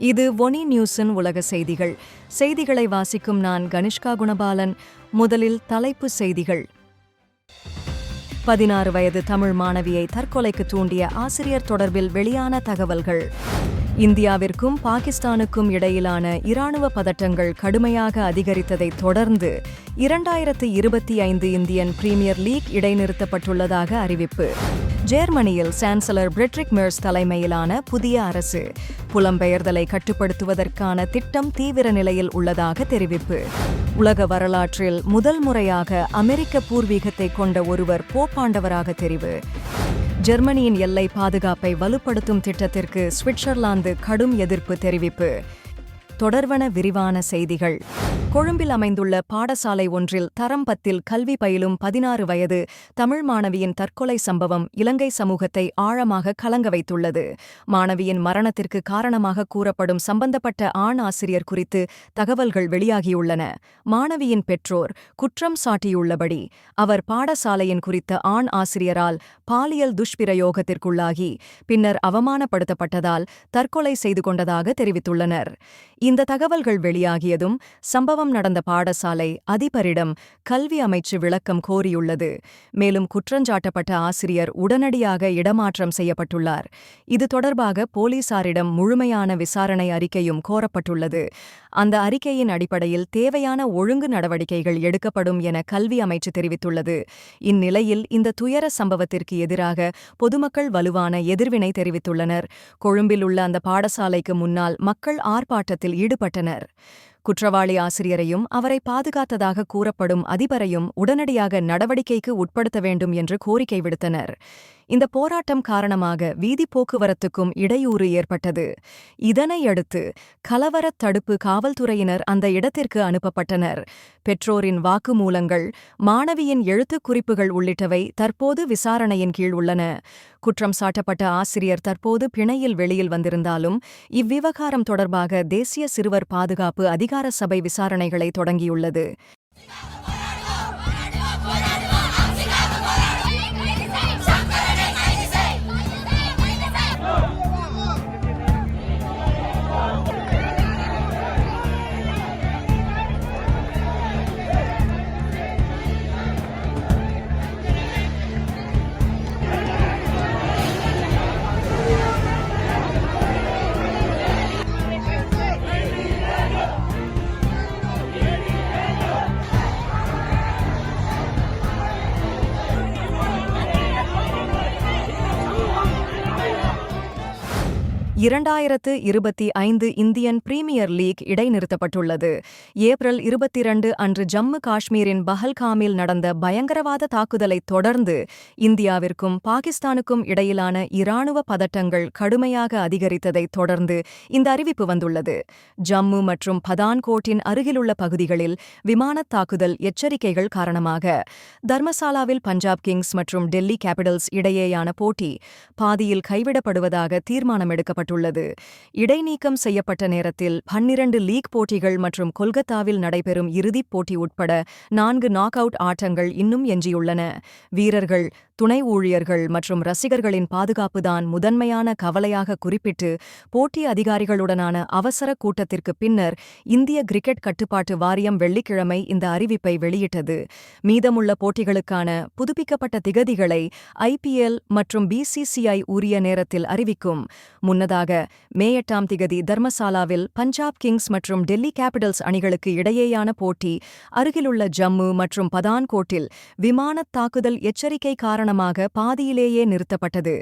இது ஒனி நியூஸின் உலக செய்திகள். செய்திகளை வாசிக்கும் நான் கனிஷ்கா குணபாலன். முதலில் தலைப்பு செய்திகள். பதினாறு வயது தமிழ் மாணவியை தற்கொலைக்கு தூண்டிய ஆசிரியர் தொடர்பில் வெளியான தகவல்கள். இந்தியாவிற்கும் பாகிஸ்தானுக்கும் இடையிலான இராணுவ பதட்டங்கள் கடுமையாக அதிகரித்ததைத் தொடர்ந்து இரண்டாயிரத்து இருபத்தி ஐந்து இந்தியன் பிரீமியர் லீக் இடைநிறுத்தப்பட்டுள்ளதாக அறிவிப்பு. ஜெர்மனியில் சான்சலர் பிரிட்ரிக் மெர்ஸ் தலைமையிலான புதிய அரசு. புலம்பெயர்தலை கட்டுப்படுத்துவதற்கான திட்டம் தீவிர நிலையில் உள்ளதாக தெரிவிப்பு. உலக வரலாற்றில் முதல் முறையாக அமெரிக்க பூர்வீகத்தை கொண்ட ஒருவர் போப்பாண்டவராக தெரிவு. ஜெர்மனியின் எல்லை பாதுகாப்பை வலுப்படுத்தும் திட்டத்திற்கு சுவிட்சர்லாந்து கடும் எதிர்ப்பு தெரிவிப்பு. தொடர்வன விரிவான செய்திகள். கொழும்பில் அமைந்துள்ள பாடசாலை ஒன்றில் தரம் பத்தில் கல்வி பயிலும் பதினாறு வயது தமிழ் மாணவியின் தற்கொலை சம்பவம் இலங்கை சமூகத்தை ஆழமாக கலங்க வைத்துள்ளது. மாணவியின் மரணத்திற்கு காரணமாக கூறப்படும் சம்பந்தப்பட்ட ஆண் ஆசிரியர் குறித்து தகவல்கள் வெளியாகியுள்ளன. மாணவியின் பெற்றோர் குற்றம் சாட்டியுள்ளபடி அவர் பாடசாலையின் குறித்த ஆண் ஆசிரியரால் பாலியல் துஷ்பிரயோகத்திற்குள்ளாகி பின்னர் அவமானப்படுத்தப்பட்டதால் தற்கொலை செய்து கொண்டதாக தெரிவித்துள்ளனர். இந்த தகவல்கள் வெளியாகியதும் சம்பவம் நடந்த பாடசாலை அதிபரிடம் கல்வி அமைச்சு விளக்கம் கோரியுள்ளது. மேலும் குற்றஞ்சாட்டப்பட்ட ஆசிரியர் உடனடியாக இடமாற்றம் செய்யப்பட்டுள்ளார். இது தொடர்பாக போலீசாரிடம் முழுமையான விசாரணை அறிக்கையும் கோரப்பட்டுள்ளது. அந்த அறிக்கையின் அடிப்படையில் தேவையான ஒழுங்கு நடவடிக்கைகள் எடுக்கப்படும் என கல்வி அமைச்சு தெரிவித்துள்ளது. இந்நிலையில் இந்த துயர சம்பவத்திற்கு எதிராக பொதுமக்கள் வலுவான எதிர்வினை தெரிவித்துள்ளனர். கொழும்பில் உள்ள அந்த பாடசாலைக்கு முன்னால் மக்கள் ஆர்ப்பாட்டத்தில் ஈடுபட்டனர். குற்றவாளி ஆசிரியரையும் அவரை பாதுகாத்ததாக கூறப்படும் அதிபரையும் உடனடியாக நடவடிக்கைக்கு உட்படுத்த வேண்டும் என்று கோரிக்கை விடுத்தனர். இந்த போராட்டம் காரணமாக வீதி போக்குவரத்துக்கும் இடையூறு ஏற்பட்டது. இதனையடுத்து கலவரத் தடுப்பு காவல்துறையினர் அந்த இடத்திற்கு அனுப்பப்பட்டனர். பெற்றோரின் வாக்குமூலங்கள் மாணவியின் எழுத்துக் குறிப்புகள் உள்ளிட்டவை தற்போது விசாரணையின் கீழ் உள்ளன. குற்றம் சாட்டப்பட்ட ஆசிரியர் தற்போது பிணையில் வெளியில் வந்திருந்தாலும் இவ்விவகாரம் தொடர்பாக தேசிய சிறுவர் பாதுகாப்பு அதிகார சபை விசாரணைகளை தொடங்கியுள்ளது. இரண்டாயிரத்து இருபத்தி ஐந்து இந்தியன் பிரீமியர் லீக் இடைநிறுத்தப்பட்டுள்ளது. ஏப்ரல் இருபத்தி இரண்டு அன்று ஜம்மு காஷ்மீரின் பஹல்காமில் நடந்த பயங்கரவாத தாக்குதலைத் தொடர்ந்து இந்தியாவிற்கும் பாகிஸ்தானுக்கும் இடையிலான இராணுவ பதட்டங்கள் கடுமையாக அதிகரித்ததைத் தொடர்ந்து இந்த அறிவிப்பு வந்துள்ளது. ஜம்மு மற்றும் பதான்கோட்டின் அருகிலுள்ள பகுதிகளில் விமானத் தாக்குதல் எச்சரிக்கைகள் காரணமாக தர்மசாலாவில் பஞ்சாப் கிங்ஸ் மற்றும் டெல்லி கேபிடல்ஸ் இடையேயான போட்டி பாதியில் கைவிடப்படுவதாக தீர்மானம் செய்யப்பட்டுள்ளது இடைநீக்கம் செய்யப்பட்ட நேரத்தில் பன்னிரண்டு லீக் போட்டிகள் மற்றும் கொல்கத்தாவில் நடைபெறும் இறுதிப் போட்டி உட்பட நான்கு நாக் அவுட் ஆட்டங்கள் இன்னும் எஞ்சியுள்ளன. வீரர்கள் துணை ஊழியர்கள் மற்றும் ரசிகர்களின் பாதுகாப்புதான் முதன்மையான கவலையாக குறிப்பிட்டு போட்டி அதிகாரிகளுடனான அவசர கூட்டத்திற்கு பின்னர் இந்திய கிரிக்கெட் கட்டுப்பாட்டு வாரியம் வெள்ளிக்கிழமை இந்த அறிவிப்பை வெளியிட்டது. மீதமுள்ள போட்டிகளுக்கான புதுப்பிக்கப்பட்ட திகதிகளை ஐபிஎல் மற்றும் பிசிசிஐ உரிய நேரத்தில் அறிவிக்கும். முன்னதாக மே எட்டாம் திகதி தர்மசாலாவில் பஞ்சாப் கிங்ஸ் மற்றும் டெல்லி கேபிடல்ஸ் அணிகளுக்கு இடையேயான போட்டி அருகிலுள்ள ஜம்மு மற்றும் பதான்கோட்டில் விமானத் தாக்குதல் எச்சரிக்கை காரணமாக பாதியிலேயே நிறுத்தப்பட்டது.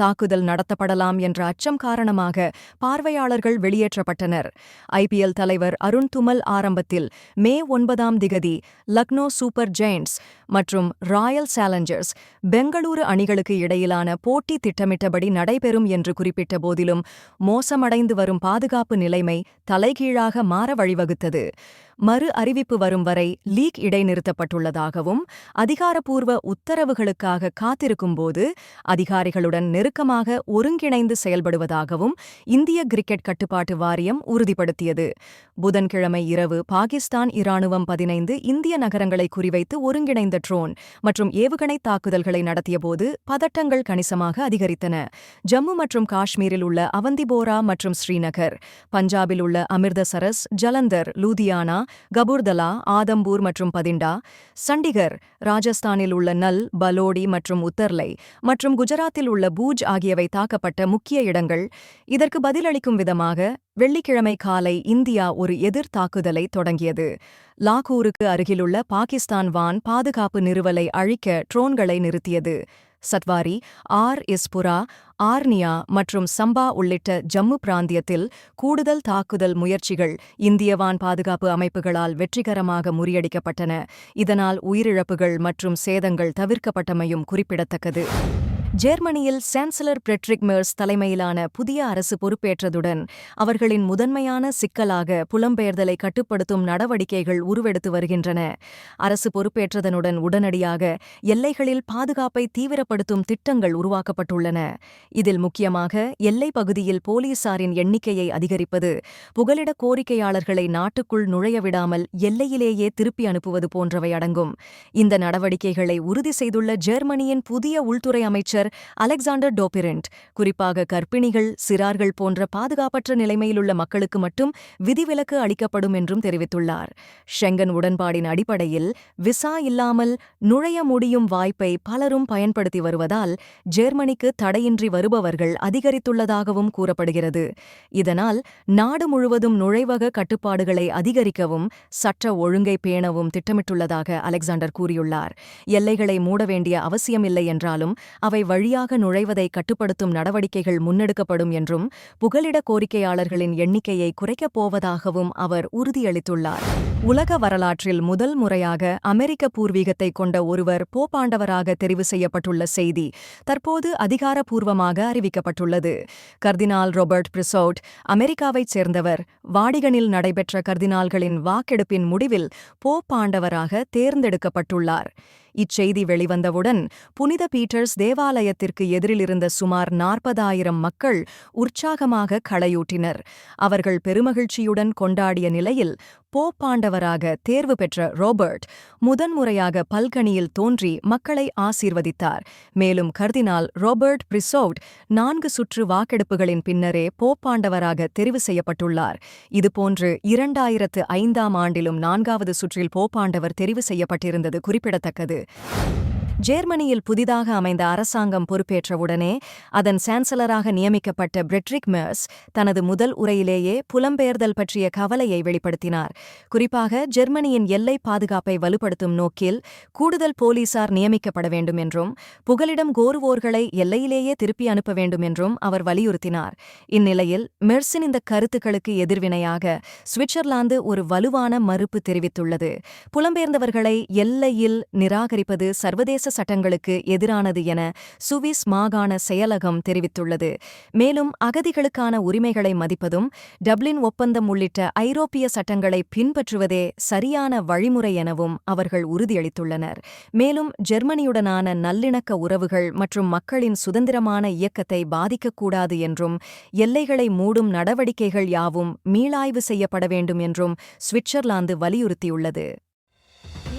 தாக்குதல் நடத்தப்படலாம் என்ற அச்சம் காரணமாக பார்வையாளர்கள் வெளியேற்றப்பட்டனர். ஐபிஎல் தலைவர் அருண் துமல் ஆரம்பத்தில் மே ஒன்பதாம் திகதி லக்னோ சூப்பர் ஜெயின்ட்ஸ் மற்றும் ராயல் சேலஞ்சர்ஸ் பெங்களூரு அணிகளுக்கு இடையிலான போட்டி திட்டமிட்டபடி நடைபெறும் என்று குறிப்பிட்ட போதிலும் மோசமடைந்து வரும் பாதுகாப்பு நிலைமை தலைகீழாக மாற வழிவகுத்தது. மறு அறிவிப்பு வரும் வரை லீக் இடைநிறுத்தப்பட்டுள்ளதாகவும் அதிகாரப்பூர்வ உத்தரவுகளுக்காக காத்திருக்கும்போது அதிகாரிகளுடன் நெருக்கமாக ஒருங்கிணைந்து செயல்படுவதாகவும் இந்திய கிரிக்கெட் கட்டுப்பாட்டு வாரியம் உறுதிப்படுத்தியது. புதன்கிழமை இரவு பாகிஸ்தான் இராணுவம் பதினைந்து இந்திய நகரங்களை குறிவைத்து ஒருங்கிணைந்த ட்ரோன் மற்றும் ஏவுகணை தாக்குதல்களை நடத்தியபோது பதட்டங்கள் கணிசமாக அதிகரித்தன. ஜம்மு மற்றும் காஷ்மீரில் உள்ள அவந்திபோரா மற்றும் ஸ்ரீநகர் பஞ்சாபில் உள்ள அமிர்தசரஸ் ஜலந்தர் லூதியானா கபூர்தலா ஆதம்பூர் மற்றும் பதிண்டா சண்டிகர் ராஜஸ்தானில் உள்ள நல் பலோடி மற்றும் உத்தர்லை மற்றும் குஜராத்தில் உள்ள பூஜ் ஆகியவை தாக்கப்பட்ட முக்கிய இடங்கள். இதற்கு பதிலளிக்கும் விதமாக வெள்ளிக்கிழமை காலை இந்தியா ஒரு எதிர் தாக்குதலை தொடங்கியது. லாகூருக்கு அருகிலுள்ள பாகிஸ்தான் வான் பாதுகாப்பு நிறுவலை அழிக்க ட்ரோன்களை நிறுத்தியது. சத்வாரி ஆர் இஸ்புரா ஆர்னியா மற்றும் சம்பா உள்ளிட்ட ஜம்மு பிராந்தியத்தில் கூடுதல் தாக்குதல் முயற்சிகள் இந்திய வான் பாதுகாப்பு அமைப்புகளால் வெற்றிகரமாக முறியடிக்கப்பட்டன. இதனால் உயிரிழப்புகள் மற்றும் சேதங்கள் தவிர்க்கப்பட்டமையும் குறிப்பிடத்தக்கது. ஜெர்மனியில் சான்சலர் பிரெட்ரிக் மேர்ஸ் தலைமையிலான புதிய அரசு பொறுப்பேற்றதுடன் அவர்களின் முதன்மையான சிக்கலாக புலம்பெயர்தலை கட்டுப்படுத்தும் நடவடிக்கைகள் உருவெடுத்து வருகின்றன. அரசு பொறுப்பேற்றதனுடன் உடனடியாக எல்லைகளில் பாதுகாப்பை தீவிரப்படுத்தும் திட்டங்கள் உருவாக்கப்பட்டுள்ளன. இதில் முக்கியமாக எல்லை பகுதியில் போலீசாரின் எண்ணிக்கையை அதிகரிப்பது புகலிட கோரிக்கையாளர்களை நாட்டுக்குள் நுழையவிடாமல் எல்லையிலேயே திருப்பி அனுப்புவது போன்றவை அடங்கும். இந்த நடவடிக்கைகளை உறுதி செய்துள்ள ஜெர்மனியின் புதிய உள்துறை அமைச்சர் அமைச்சர் அலெக்சாண்டர் டோபிரெண்ட் குறிப்பாக கர்ப்பிணிகள் சிறார்கள் போன்ற பாதுகாப்பற்ற நிலைமையிலுள்ள மக்களுக்கு மட்டும் விதிவிலக்கு அளிக்கப்படும் என்றும் தெரிவித்துள்ளார். ஷெங்கன் உடன்பாடின் அடிப்படையில் விசா இல்லாமல் நுழைய முடியும் வாய்ப்பை பலரும் பயன்படுத்தி வருவதால் ஜெர்மனிக்கு தடையின்றி வருபவர்கள் அதிகரித்துள்ளதாகவும் கூறப்படுகிறது. இதனால் நாடு முழுவதும் நுழைவக கட்டுப்பாடுகளை அதிகரிக்கவும் சட்ட ஒழுங்கை பேணவும் திட்டமிட்டுள்ளதாக அலெக்சாண்டர் கூறியுள்ளார். எல்லைகளை மூட வேண்டிய அவசியமில்லை என்றாலும் அவை வழியாக நுழைவதை கட்டுப்படுத்தும் நடவடிக்கைகள் முன்னெடுக்கப்படும் என்றும் புகலிட கோரிக்கையாளர்களின் எண்ணிக்கையை குறைக்கப் போவதாகவும் அவர் உறுதியளித்துள்ளார். உலக வரலாற்றில் முதல் முறையாக அமெரிக்க பூர்வீகத்தை கொண்ட ஒருவர் போப்பாண்டவராக தெரிவு செய்யப்பட்டுள்ள செய்தி தற்போது அதிகாரப்பூர்வமாக அறிவிக்கப்பட்டுள்ளது. கர்தினால் ரொபர்ட் பிரிசோட் அமெரிக்காவைச் சேர்ந்தவர் வாடிகனில் நடைபெற்ற கர்தினால்களின் வாக்கெடுப்பின் முடிவில் போப்பாண்டவராக தேர்ந்தெடுக்கப்பட்டுள்ளார். இச்செய்தி வெளிவந்தவுடன் புனித பீட்டர்ஸ் தேவாலயத்திற்கு எதிரிலிருந்த சுமார் நாற்பதாயிரம் மக்கள் உற்சாகமாக களையூட்டினர். அவர்கள் பெருமகிழ்ச்சியுடன் கொண்டாடிய நிலையில் போப்பாண்டவராக தேர்வு பெற்ற ரோபர்ட் முதன்முறையாக பல்கனியில் தோன்றி மக்களை ஆசீர்வதித்தார். மேலும் கர்தினால் ரோபர்ட் பிரிசோட் நான்கு சுற்று வாக்கெடுப்புகளின் பின்னரே போப்பாண்டவராக தெரிவு செய்யப்பட்டுள்ளார். இதுபோன்று இரண்டாயிரத்து ஐந்தாம் ஆண்டிலும் நான்காவது சுற்றில் போப்பாண்டவர் தெரிவு செய்யப்பட்டிருந்தது குறிப்பிடத்தக்கது. ஜேர்மனியில் புதிதாக அமைந்த அரசாங்கம் பொறுப்பேற்றவுடனே அதன் சான்சலராக நியமிக்கப்பட்ட பிரெட்ரிக் மெர்ஸ் தனது முதல் உரையிலேயே புலம்பெயர்தல் பற்றிய கவலையை வெளிப்படுத்தினார். குறிப்பாக ஜெர்மனியின் எல்லை பாதுகாப்பை வலுப்படுத்தும் நோக்கில் கூடுதல் போலீசார் நியமிக்கப்பட வேண்டும் என்றும் புகலிடம் கோருவோர்களை எல்லையிலேயே திருப்பி அனுப்ப வேண்டும் என்றும் அவர் வலியுறுத்தினார். இந்நிலையில் மெர்ஸின் இந்த கருத்துக்களுக்கு எதிர்வினையாக சுவிட்சர்லாந்து ஒரு வலுவான மறுப்பு தெரிவித்துள்ளது. புலம்பெயர்ந்தவர்களை எல்லையில் நிராகரிப்பது சர்வதேச சட்டங்களுக்கு எதிரானது என சுவிஸ் மாகாண செயலகம் தெரிவித்துள்ளது. மேலும் அகதிகளுக்கான உரிமைகளை மதிப்பதும் டப்ளின் ஒப்பந்தம் உள்ளிட்ட ஐரோப்பிய சட்டங்களை பின்பற்றுவதே சரியான வழிமுறை எனவும் அவர்கள் உறுதியளித்துள்ளனர். மேலும் ஜெர்மனியுடனான நல்லிணக்க உறவுகள் மற்றும் மக்களின் சுதந்திரமான இயக்கத்தை பாதிக்கக்கூடாது என்றும் எல்லைகளை மூடும் நடவடிக்கைகள் யாவும் மீளாய்வு செய்யப்பட வேண்டும் என்றும் சுவிட்சர்லாந்து வலியுறுத்தியுள்ளது.